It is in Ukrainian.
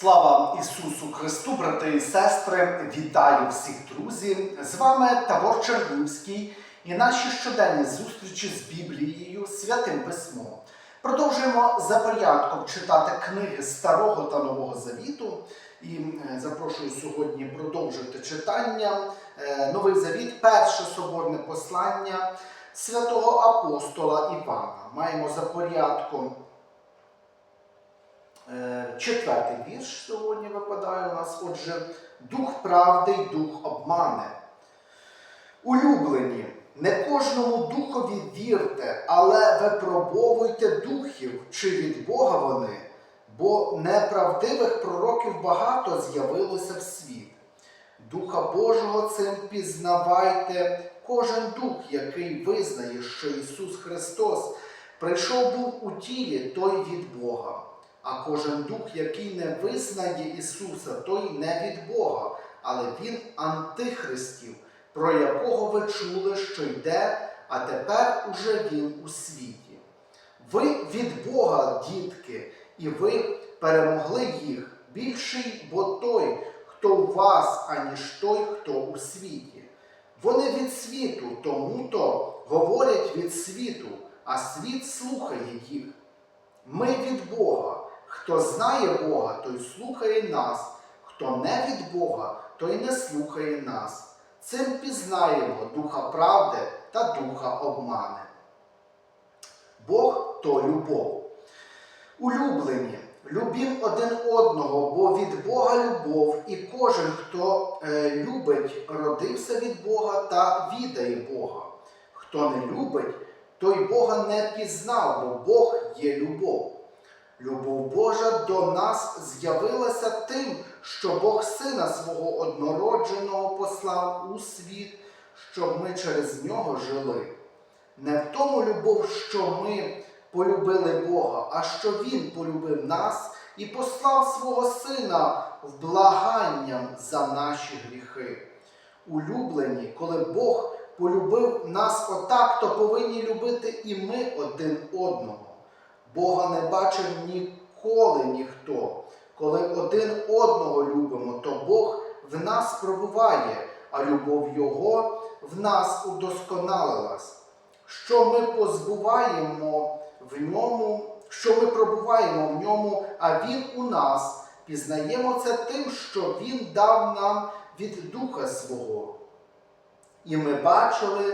Слава Ісусу Христу, брати і сестри! Вітаю всіх друзів! З вами Тавор Чернівський і наші щоденні зустрічі з Біблією, Святим Письмом. Продовжуємо за порядком читати книги Старого та Нового Завіту. І е, запрошую сьогодні продовжити читання. Е, Новий Завіт, перше соборне послання святого апостола Івана. Маємо за порядком Четвертий вірш сьогодні випадає у нас. Отже, дух правди й дух обмане. Улюблені, не кожному духові вірте, але випробовуйте духів, чи від Бога вони, бо неправдивих пророків багато з'явилося в світ. Духа Божого цим пізнавайте кожен дух, який визнає, що Ісус Христос прийшов був у тілі, той від Бога. А кожен дух, який не визнає Ісуса, той не від Бога, але Він антихристів, про якого ви чули, що йде, а тепер уже Він у світі. Ви від Бога, дітки, і ви перемогли їх більший, бо той, хто у вас, аніж той, хто у світі. Вони від світу, тому то говорять від світу, а світ слухає їх. Ми від Бога. Хто знає Бога, той слухає нас, хто не від Бога, той не слухає нас. Цим пізнаємо духа правди та духа обмани. Бог то любов. Улюблені, любім один одного, бо від Бога любов, і кожен, хто е, любить, родився від Бога та відає Бога. Хто не любить, той Бога не пізнав, бо Бог є любов. Любов Божа до нас з'явилася тим, що Бог Сина свого однородженого послав у світ, щоб ми через нього жили. Не в тому любов, що ми полюбили Бога, а що Він полюбив нас і послав свого Сина в благанням за наші гріхи. Улюблені, коли Бог полюбив нас отак, то повинні любити і ми один одного. Бога не бачив ніколи ніхто. Коли один одного любимо, то Бог в нас пробуває, а любов Його в нас удосконалилась. Що ми позбуваємо в ньому, що ми пробуваємо в ньому, а Він у нас, пізнаємо це тим, що Він дав нам від Духа свого. І ми бачили